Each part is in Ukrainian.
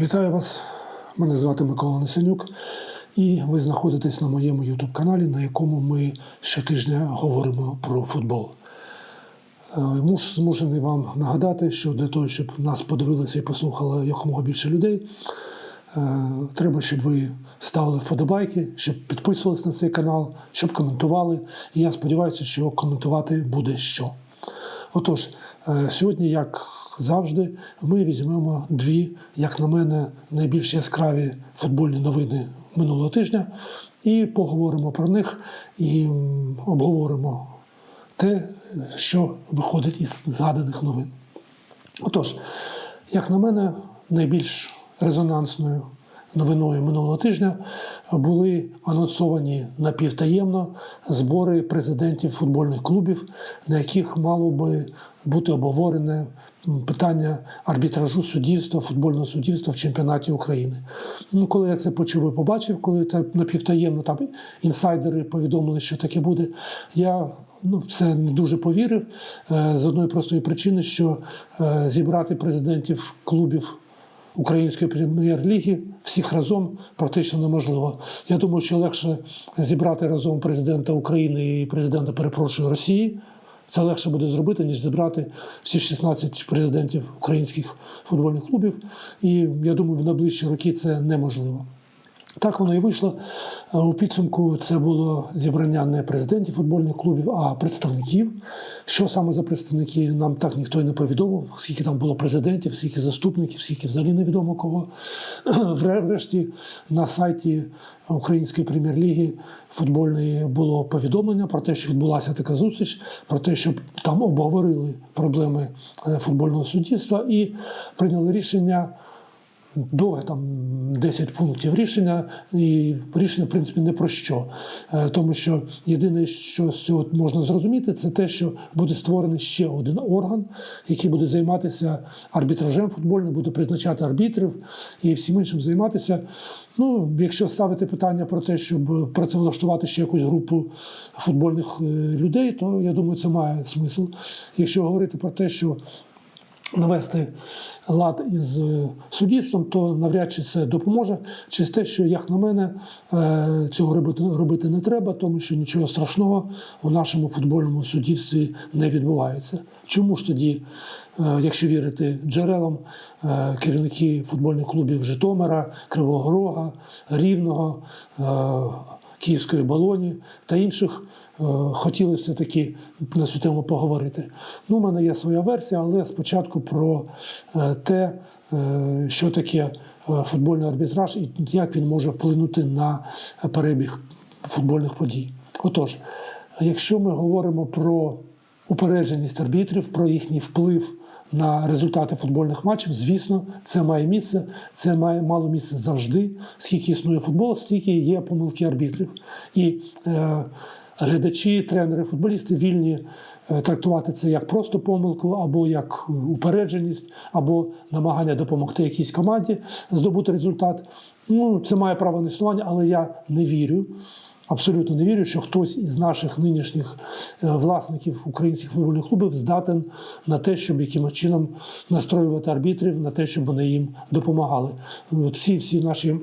Вітаю вас! Мене звати Микола Несенюк, і ви знаходитесь на моєму YouTube каналі, на якому ми щотижня говоримо про футбол. Е, Муш змушений вам нагадати, що для того, щоб нас подивилося і послухало якомога більше людей, е, треба, щоб ви ставили вподобайки, щоб підписувались на цей канал, щоб коментували. І я сподіваюся, що коментувати буде що. Отож, е, сьогодні, як завжди, ми візьмемо дві, як на мене, найбільш яскраві футбольні новини минулого тижня і поговоримо про них і обговоримо те, що виходить із згаданих новин. Отож, як на мене, найбільш резонансною новиною минулого тижня були анонсовані напівтаємно збори президентів футбольних клубів, на яких мало би бути обговорене питання арбітражу суддівства, футбольного суддівства в чемпіонаті України. Ну, коли я це почув і побачив, коли так напівтаємно там інсайдери повідомили, що таке буде, я ну, в це не дуже повірив е, з одної простої причини, що е, зібрати президентів клубів Української прем'єр-ліги всіх разом практично неможливо. Я думаю, що легше зібрати разом президента України і президента, перепрошую, Росії. Це легше буде зробити, ніж зібрати всі 16 президентів українських футбольних клубів. І я думаю, в найближчі роки це неможливо. Так воно і вийшло. Е, У підсумку це було зібрання не президентів футбольних клубів, а представників. Що саме за представники, нам так ніхто й не повідомив, скільки там було президентів, скільки заступників, скільки взагалі невідомо кого. Врешті на сайті Української прем'єр-ліги футбольної було повідомлення про те, що відбулася така зустріч, про те, щоб там обговорили проблеми е, футбольного суддівства і прийняли рішення довге там 10 пунктів рішення, і рішення, в принципі, не про що. Е, Тому що єдине, що з цього можна зрозуміти, це те, що буде створений ще один орган, який буде займатися арбітражем футбольним, буде призначати арбітрів і всім іншим займатися. Ну, якщо ставити питання про те, щоб працевлаштувати ще якусь групу футбольних е, людей, то я думаю, це має смисл. Якщо говорити про те, що навести лад із е, суддівством, то навряд чи це допоможе. Через те, що, як на мене, е, цього робити, робити не треба, тому що нічого страшного у нашому футбольному суддівстві не відбувається. Чому ж тоді, е, якщо вірити джерелам, керівники футбольних клубів Житомира, Кривого Рога, Рівного, Київської Болоні та інших хотіли все-таки на цю тему поговорити. Ну, у мене є своя версія, але спочатку про е, те, е, що таке е, футбольний арбітраж і як він може вплинути на перебіг футбольних подій. Отож, якщо ми говоримо про упередженість арбітрів, про їхній вплив на результати футбольних матчів, звісно, це має місце. Це має мало місце завжди. Скільки існує футбол, стільки є помилки арбітрів. І е, глядачі, тренери, футболісти вільні е, трактувати це як просто помилку, або як е, упередженість, або намагання допомогти якійсь команді здобути результат. Ну, це має право на існування, але я не вірю. Абсолютно не вірю, що хтось із наших нинішніх е, власників українських футбольних клубів здатен на те, щоб якимось чином настроювати арбітрів, на те, щоб вони їм допомагали. От всі, всі наші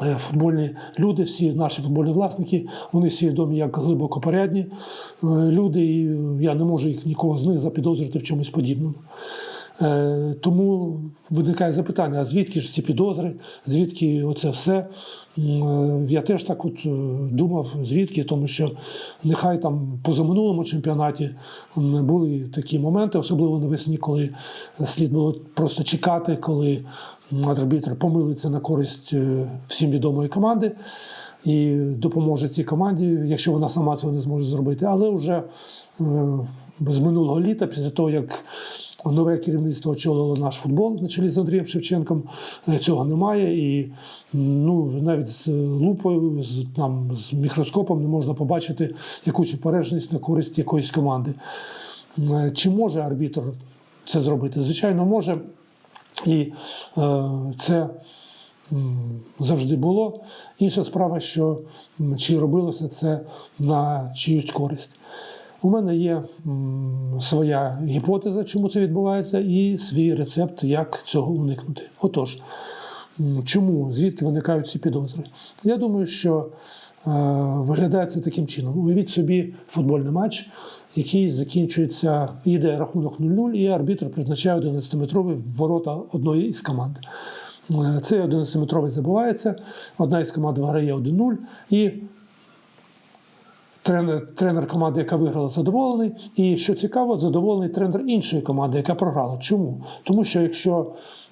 футбольні люди, всі наші футбольні власники, вони всі відомі як глибоко порядні е, люди, і я не можу їх нікого з них запідозрити в чомусь подібному. Е, Тому виникає запитання: а звідки ж ці підозри, звідки оце все? Е, Я теж так от е, думав, звідки, тому що нехай там позаминулому чемпіонаті були такі моменти, особливо навесні, коли слід було просто чекати, коли арбітр помилиться на користь всім відомої команди. І допоможе цій команді, якщо вона сама цього не зможе зробити. Але вже з минулого літа, після того, як нове керівництво очолило наш футбол на чолі з Андрієм Шевченком, е, цього немає. І ну, навіть з лупою, з, там, з мікроскопом не можна побачити якусь упередженість на користь якоїсь команди. Е, Чи може арбітр це зробити? Звичайно, може. І е, це завжди було. Інша справа, що чи робилося це на чиюсь користь. У мене є своя гіпотеза, чому це відбувається, і свій рецепт, як цього уникнути. Отож, Чому? Звідки виникають ці підозри? Я думаю, що е, виглядає це таким чином. Уявіть собі футбольний матч, який закінчується, йде рахунок 0-0, і арбітр призначає 11-метровий в ворота одної із команд. Е, Цей 11-метровий забувається, одна із команд виграє 1-0, і тренер, тренер команди, яка виграла, задоволений. І що цікаво, задоволений тренер іншої команди, яка програла. Чому? Тому що якщо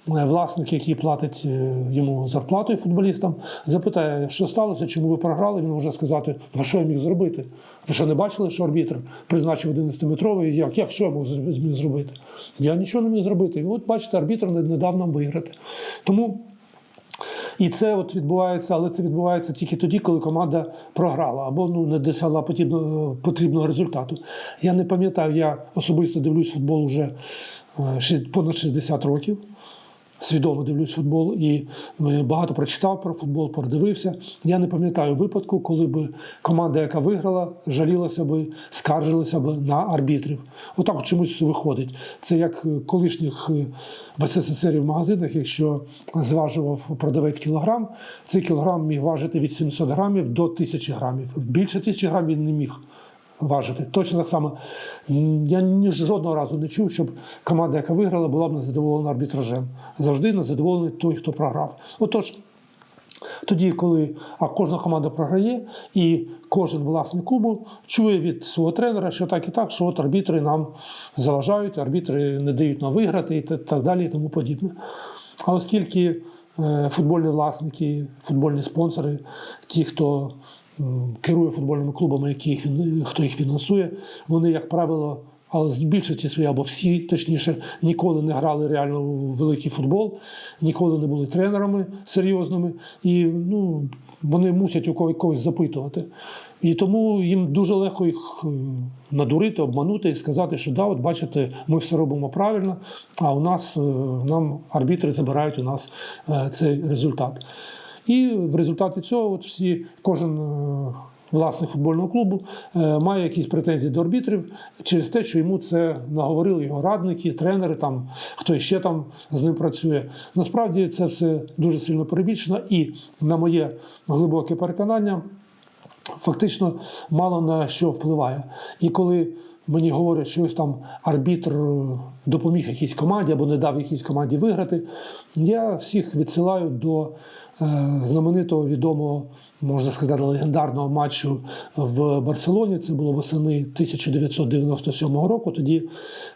е, власник, який платить е, йому зарплату футболістам, запитає, що сталося, чому ви програли, він може сказати, а що я міг зробити? Ви що не бачили, що арбітр призначив 11-метровий? Як, як що я зміг зробити? Я нічого не міг зробити. І от бачите, арбітр не дав нам виграти. Тому і це от відбувається, але це відбувається тільки тоді, коли команда програла або ну, не досягла потрібного, потрібного результату. Я не пам'ятаю, я особисто дивлюсь футбол вже е, понад 60 років. Свідомо дивлюсь футбол і е, багато прочитав про футбол, продивився. Я не пам'ятаю випадку, коли б команда, яка виграла, жалілася би, скаржилася б на арбітрів. Отак чомусь виходить. Це як е, колишніх е, в СССР в магазинах, якщо зважував продавець кілограм, цей кілограм міг важити від 700 грамів до 1000 грамів. Більше 1000 грамів він не міг важити. Точно так само. Я ні жодного разу не чув, щоб команда, яка виграла, була б незадоволена арбітражем. Завжди незадоволений той, хто програв. Отож, тоді, коли а кожна команда програє, і кожен власник клубу чує від свого тренера, що так і так, що от арбітри нам заважають, арбітри не дають нам виграти і так далі, і тому подібне. А оскільки е, футбольні власники, футбольні спонсори, ті, хто керує футбольними клубами, які їх, хто їх фінансує, вони, як правило, але в більшості своїй, або всі, точніше, ніколи не грали реально в великий футбол, ніколи не були тренерами серйозними, і ну, вони мусять у кого- когось запитувати. І тому їм дуже легко їх е, надурити, обманути і сказати, що да, от бачите, ми все робимо правильно, а у нас е, нам арбітри забирають у нас е, цей результат. І в результаті цього от всі, кожен е, власник футбольного клубу е, має якісь претензії до арбітрів через те, що йому це наговорили його радники, тренери, там хто ще там з ним працює. Насправді це все дуже сильно перебільшено, і на моє глибоке переконання, фактично мало на що впливає. І коли мені говорять, що ось там арбітр е, допоміг якійсь команді або не дав якійсь команді виграти, я всіх відсилаю до знаменитого відомого, можна сказати, легендарного матчу в Барселоні. Це було восени 1997 року. Тоді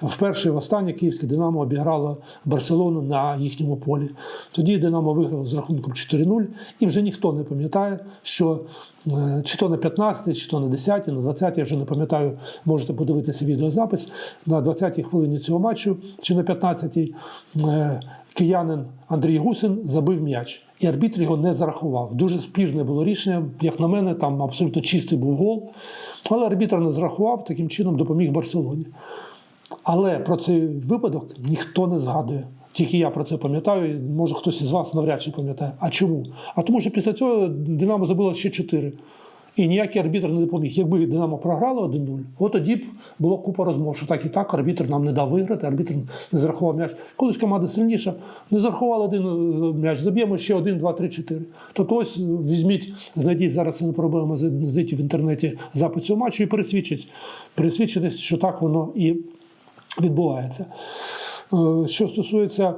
вперше і востаннє київське Динамо обіграло Барселону на їхньому полі. Тоді Динамо виграло з рахунком 4-0, і вже ніхто не пам'ятає, що е, чи то на 15, чи то на 10, на 20, я вже не пам'ятаю, можете подивитися відеозапис. На 20-й хвилині цього матчу, чи на 15-й е, киянин Андрій Гусин забив м'яч. І арбітр його не зарахував. Дуже спірне було рішення. Як на мене, там абсолютно чистий був гол. Але арбітр не зарахував, таким чином допоміг Барселоні. Але про цей випадок ніхто не згадує. Тільки я про це пам'ятаю, може хтось із вас навряд чи пам'ятає. А чому? А тому, що після цього Динамо забило ще 4. І ніякий арбітр не допоміг. Якби Динамо програло 1-0, от тоді б було купа розмов, що так і так, арбітр нам не дав виграти, арбітр не зарахував м'яч. Коли ж команда сильніша, не зарахувала один е, м'яч, заб'ємо ще один, два, три, чотири. Тобто ось візьміть, знайдіть зараз це не проблема, знайдіть в інтернеті запис цього матчу і пересвідчить, пересвідчитись, що так воно і відбувається. Е, Що стосується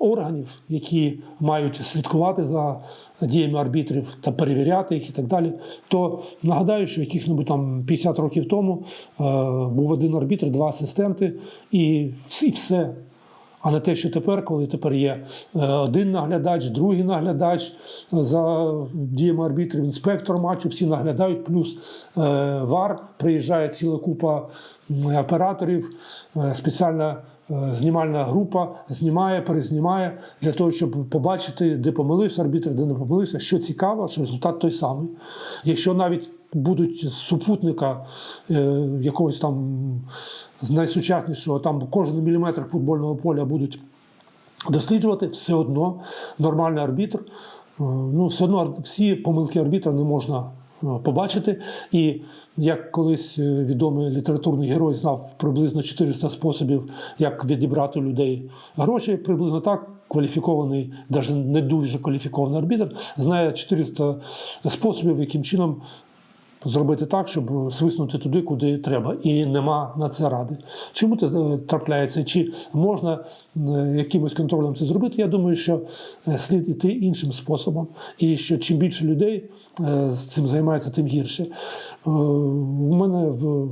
органів, які мають слідкувати за діями арбітрів та перевіряти їх і так далі, то нагадаю, що яких-небудь там 50 років тому е, був один арбітр, два асистенти, і всі все. А не те, що тепер, коли тепер є е, один наглядач, другий наглядач за діями арбітрів, інспектор матчу, всі наглядають, плюс е, ВАР, приїжджає ціла купа операторів, е, спеціальна е, знімальна група знімає, перезнімає для того, щоб побачити, де помилився арбітр, де не помилився. Що цікаво, що результат той самий. Якщо навіть будуть з супутника е, якогось там з найсучаснішого, там кожен міліметр футбольного поля будуть досліджувати, все одно нормальний арбітр. е, Ну, все одно всі помилки арбітра не можна е, побачити. І як колись е, відомий літературний герой знав приблизно 400 способів, як відібрати людей гроші, приблизно так кваліфікований, навіть не дуже кваліфікований арбітр, знає 400 способів, яким чином зробити так, щоб свиснути туди, куди треба, і нема на це ради. Чому це е, трапляється? Чи можна е, якимось контролем це зробити? Я думаю, що е, слід іти іншим способом, і що чим більше людей з цим займається, тим гірше. У мене в,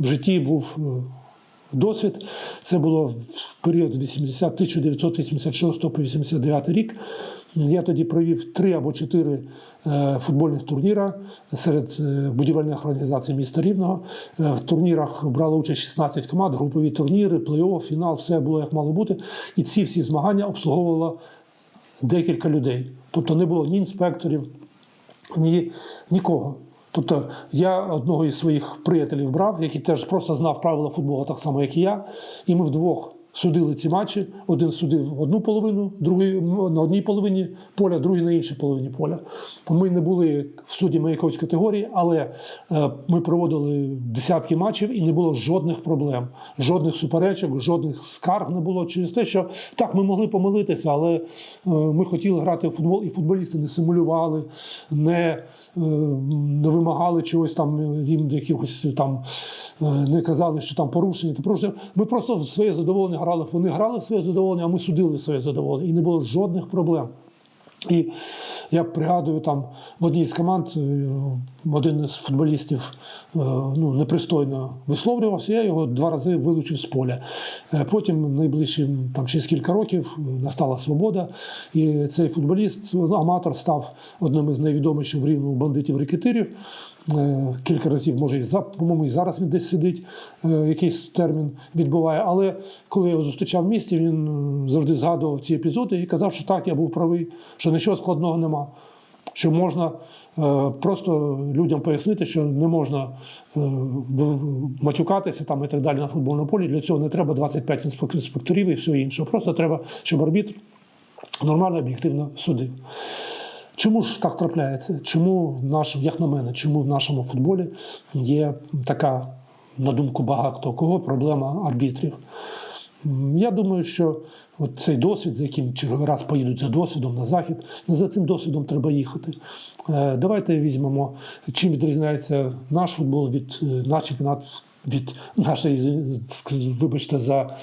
в житті був. Досвід це було в період 80, 1986 по 89 рік. Я тоді провів три або чотири е, футбольних турніра серед е, будівельних організацій міста Рівного. Е, В турнірах брало участь 16 команд, групові турніри, плей-офф, фінал, все було як мало бути. І ці всі змагання обслуговувало декілька людей. Тобто не було ні інспекторів, ні, нікого. Тобто я одного із своїх приятелів брав, який теж просто знав правила футболу так само, як і я, і ми вдвох судили ці матчі. Один судив одну половину, другий на одній половині поля, другий на іншій половині поля. Ми не були суддями якоїсь категорії, але е, ми проводили десятки матчів і не було жодних проблем, жодних суперечок, жодних скарг не було через те, що так, ми могли помилитися, але е, ми хотіли грати в футбол, і футболісти не симулювали, не, е, не вимагали чогось там, їм якихось там не казали, що там порушення. Ми просто в своє задоволення грали. Вони грали в своє задоволення, а ми судили в своє задоволення. І не було жодних проблем. І я пригадую, там в одній з команд е, один із футболістів е, ну, непристойно висловлювався, я його два рази вилучив з поля. Е, Потім, найближчим там, через кілька років, е, настала свобода, і цей футболіст, ну, аматор, став одним із найвідоміших в рівному бандитів рекетирів. Е, Кілька разів, може, і за, по-моєму, і зараз він десь сидить, е, якийсь термін відбуває. Але коли я його зустрічав в місті, він завжди згадував ці епізоди і казав, що так, я був правий, що нічого складного нема. Що можна е, просто людям пояснити, що не можна е, матюкатися там і так далі на футбольному полі. Для цього не треба 25 інспек- інспекторів і все інше. Просто треба, щоб арбітр нормально об'єктивно судив. Чому ж так трапляється? Чому в нашому, як на мене, чому в нашому футболі є така, на думку багато кого, проблема арбітрів? Я думаю, що от цей досвід, за яким черговий раз поїдуть за досвідом на захід, за цим досвідом треба їхати. Е, Давайте візьмемо, чим відрізняється наш футбол від е, наш від нашої, вибачте, за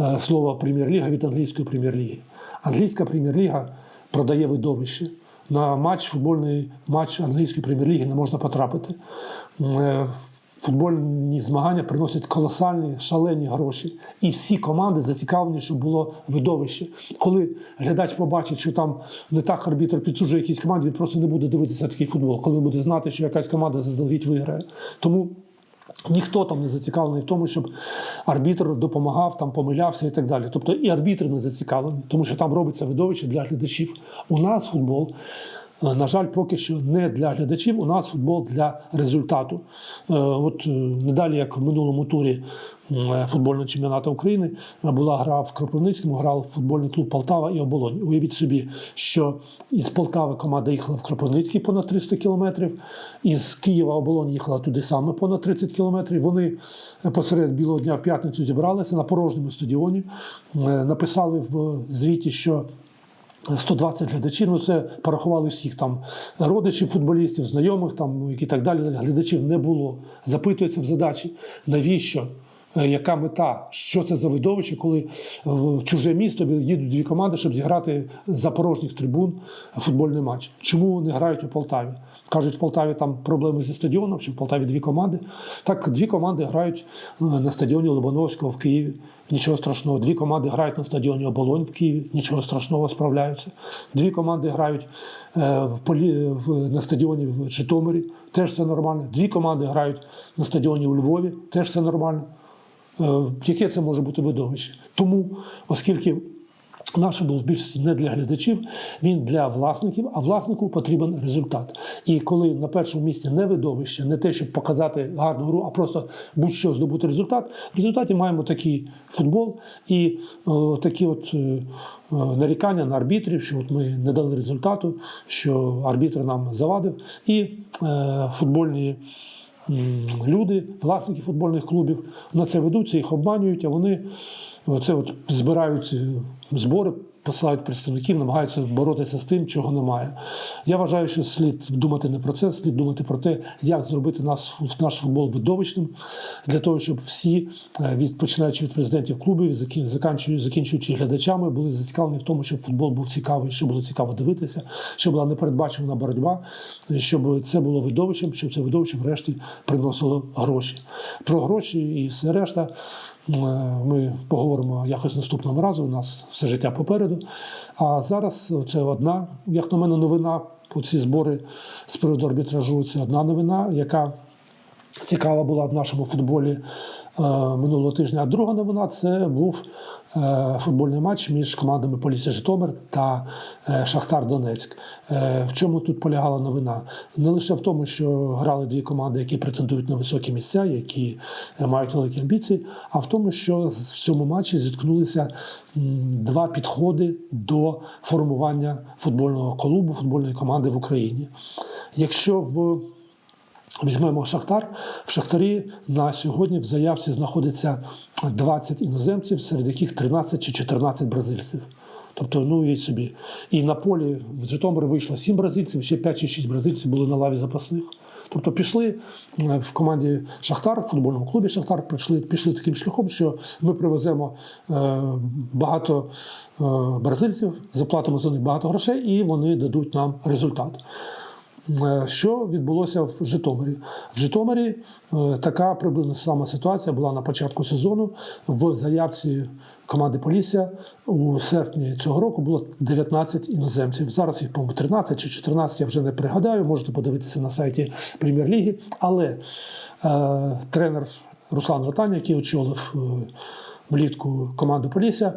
е, слово прем'єр-ліга від англійської прем'єр-ліги. Англійська прем'єр-ліга продає видовище. На матч, футбольний матч англійської прем'єр-ліги не можна потрапити. Е, Футбольні змагання приносять колосальні шалені гроші, і всі команди зацікавлені, щоб було видовище. Коли глядач побачить, що там не так арбітр підсуджує якійсь команді, він просто не буде дивитися такий футбол, коли він буде знати, що якась команда заздалегідь виграє. Тому Ніхто там не зацікавлений в тому, щоб арбітр допомагав, там помилявся і так далі. Тобто і арбітри не зацікавлений, тому що там робиться видовище для глядачів. У нас футбол, на жаль, поки що не для глядачів, у нас футбол для результату. Е, От е, не далі, як в минулому турі е, футбольного чемпіонату України, е, була гра в Кропивницькому, грав футбольний клуб Полтава і Оболонь. Уявіть собі, що із Полтави команда їхала в Кропивницький понад 300 кілометрів, із Києва Оболонь їхала туди саме понад 30 кілометрів. Вони е, посеред білого дня в п'ятницю зібралися на порожньому стадіоні, е, написали в звіті, що 120 глядачів, ну це порахували всіх там родичів футболістів, знайомих там і так далі. Глядачів не було. Запитується в задачі, навіщо? Е, Яка мета? Що це за видовище, коли в чуже місто їдуть дві команди, щоб зіграти за порожніх трибун футбольний матч? Чому не грають у Полтаві? Кажуть, в Полтаві там проблеми зі стадіоном, що в Полтаві дві команди. Так, дві команди грають е, на стадіоні Лобановського в Києві. Нічого страшного. Дві команди грають на стадіоні Оболонь в Києві, нічого страшного, справляються. Дві команди грають е, в полі, в, на стадіоні в Житомирі, теж все нормально. Дві команди грають на стадіоні у Львові, теж все нормально. Е, Яке це може бути видовище? Тому, оскільки наш футбол в більшості не для глядачів, він для власників, а власнику потрібен результат. І коли на першому місці не видовище, не те, щоб показати гарну гру, а просто будь-що здобути результат, в результаті маємо такий футбол і о, такі от е, е, нарікання на арбітрів, що от ми не дали результату, що арбітр нам завадив, і е, футбольні. Люди, власники футбольних клубів на це ведуться, їх обманюють, а вони це от збирають е, збори, посилають представників, намагаються боротися з тим, чого немає. Я вважаю, що слід думати не про це, слід думати про те, як зробити наш, наш футбол видовищним, для того, щоб всі, е, від починаючи від президентів клубів, закін- заканчуючи, закінчуючи глядачами, були зацікавлені в тому, щоб футбол був цікавий, щоб було цікаво дивитися, щоб була непередбачена боротьба, щоб це було видовищем, щоб це видовище врешті приносило гроші. Про гроші і все решта ми поговоримо якось наступного разу. У нас все життя попереду. А зараз це одна, як на мене, новина. Ці збори з приводу арбітражу це одна новина, яка цікава була в нашому футболі е, минулого тижня. А друга новина це був е, футбольний матч між командами Полісся Житомир та е, Шахтар Донецьк. В чому тут полягала новина? Не лише в тому, що грали дві команди, які претендують на високі місця, які мають великі амбіції, а в тому, що в цьому матчі зіткнулися два підходи до формування футбольного клубу, футбольної команди в Україні. Якщо в Візьмемо Шахтар. В Шахтарі на сьогодні в заявці знаходиться 20 іноземців, серед яких 13 чи 14 бразильців. Тобто, ну уявіть собі. І на полі в Житомир вийшло 7 бразильців, ще 5 чи 6 бразильців були на лаві запасних. Тобто пішли е, в команді Шахтар, в футбольному клубі Шахтар, пішли, пішли таким шляхом, що ми привеземо е, багато е, бразильців, заплатимо за них багато грошей, і вони дадуть нам результат. Е, Що відбулося в Житомирі? В Житомирі е, така приблизно сама ситуація була на початку сезону. В заявці команди Полісся у серпні цього року було 19 іноземців. Зараз їх, по-моєму, 13 чи 14, я вже не пригадаю. Можете подивитися на сайті Прем'єр-ліги. Але е, тренер Руслан Ротань, який очолив е, влітку команду Полісся,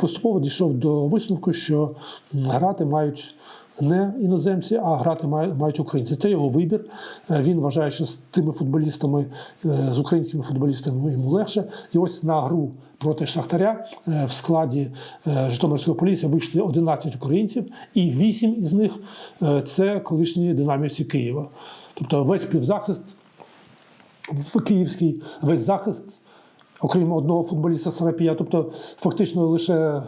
поступово дійшов до висновку, що грати мають не іноземці, а грати мають українці. Це його вибір. Е, Він вважає, що з тими футболістами, е, з українськими футболістами йому легше. І ось на гру проти Шахтаря е, в складі Житомирської поліції вийшли 11 українців, і 8 із них це колишні динамівці Києва. Тобто весь півзахист в Київський, весь захист. Окрім одного футболіста Сарапія, тобто фактично лише е,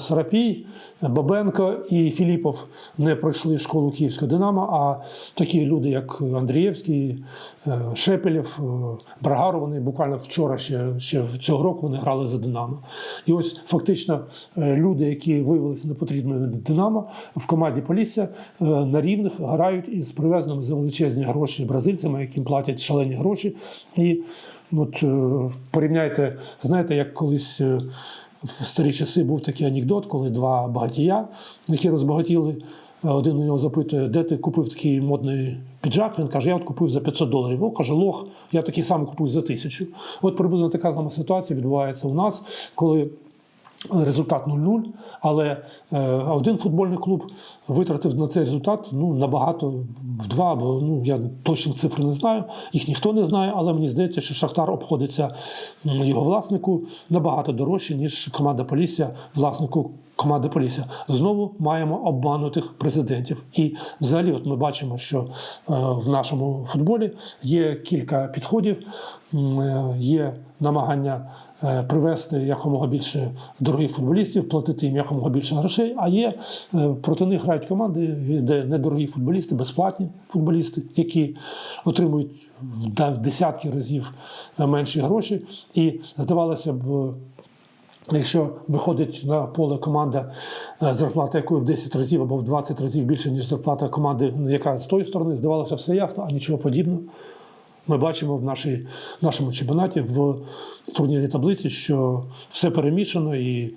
Сарапій, Бабенко і Філіпов не пройшли школу Київського Динамо, а такі люди, як Андрієвський, е, Шепелєв, е, Брагаров, вони буквально вчора ще, ще цього року вони грали за Динамо. І ось фактично люди, які виявилися непотрібними Динамо, в команді Полісся на рівних грають із привезеними за величезні гроші бразильцями, яким платять шалені гроші. І От е, порівняйте, знаєте, як колись е, в старі часи був такий анекдот, коли два багатія, які розбагатіли, е, один у нього запитує, де ти купив такий модний піджак. Він каже, я от купив за 500 доларів. О, каже, лох, я такий сам купив за тисячу. От приблизно така сама ситуація відбувається у нас, коли. Результат 0-0, але е, один футбольний клуб витратив на цей результат ну, набагато в два, бо ну, я точних цифр не знаю, їх ніхто не знає, але мені здається, що Шахтар обходиться його власнику набагато дорожче, ніж команда Полісся, власнику команди Полісся. Знову маємо обманутих президентів. І взагалі, от ми бачимо, що е, в нашому футболі є кілька підходів, е, є намагання е, привести якомога більше дорогих футболістів, платити їм якомога більше грошей. А є е, проти них грають команди, де недорогі футболісти, безплатні футболісти, які отримують в десятки разів менші гроші. І здавалося б. Якщо виходить на поле команда, е, зарплата якої в 10 разів або в 20 разів більше, ніж зарплата команди, яка з тої сторони, здавалося, все ясно, а нічого подібного. Ми бачимо в нашій, в нашому чемпіонаті в турнірі таблиці, що все перемішано і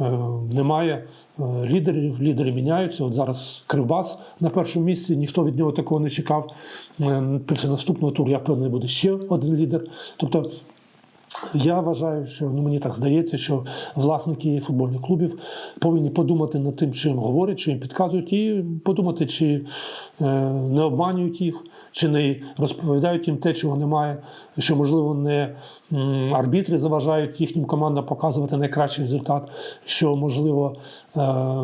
е, немає е, лідерів. Лідери міняються. От зараз Кривбас на першому місці, ніхто від нього такого не чекав. Е, Після наступного туру, я впевнений, буде ще один лідер. Тобто я вважаю, що ну мені так здається, що власники футбольних клубів повинні подумати над тим, що їм говорять, що їм підказують, і подумати, чи е, не обманюють їх, чи не розповідають їм те, чого немає, що можливо не м, арбітри заважають їхнім командам показувати найкращий результат, що можливо е,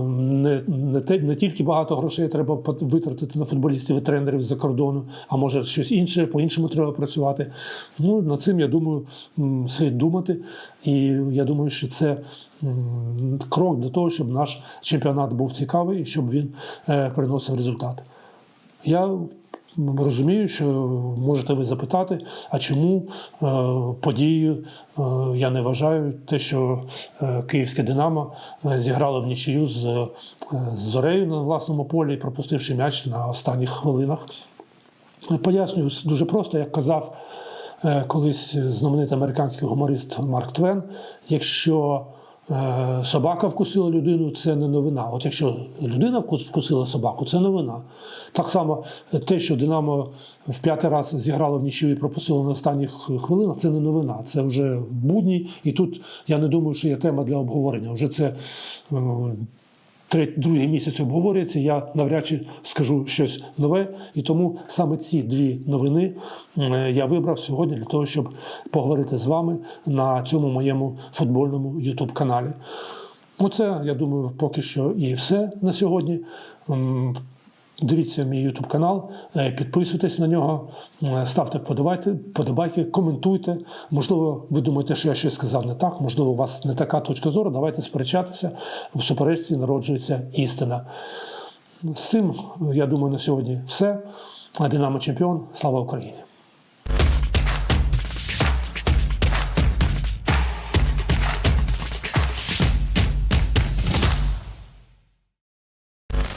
не, не, те, не тільки багато грошей треба витратити на футболістів і тренерів з-за кордону, а може щось інше, по-іншому треба працювати. Ну, над цим, я думаю, м, слід думати. І я думаю, що це крок для того, щоб наш чемпіонат був цікавий і щоб він е, приносив результат. Я розумію, що можете ви запитати, а чому е, подією е, я не вважаю те, що київське Динамо зіграло в нічию з, Зорею на власному полі, пропустивши м'яч на останніх хвилинах. Пояснюю дуже просто, як казав колись знаменитий американський гуморист Марк Твен, якщо е, собака вкусила людину, це не новина. От якщо людина вкусила собаку, це новина. Так само е, те, що Динамо в п'ятий раз зіграло в нічию і пропустило на останніх хвилинах, це не новина. Це вже будні. І тут я не думаю, що є тема для обговорення. Вже це е, другий місяць обговорюється, я навряд чи скажу щось нове. І тому саме ці дві новини е, я вибрав сьогодні для того, щоб поговорити з вами на цьому моєму футбольному ютуб-каналі. Оце, я думаю, поки що і все на сьогодні. Дивіться мій YouTube канал, е, підписуйтесь на нього, е, ставте подобайки, коментуйте. Можливо, ви думаєте, що я щось сказав не так, можливо, у вас не така точка зору. Давайте сперечатися. В суперечці народжується істина. З цим, я думаю, на сьогодні все. Динамо чемпіон. Слава Україні!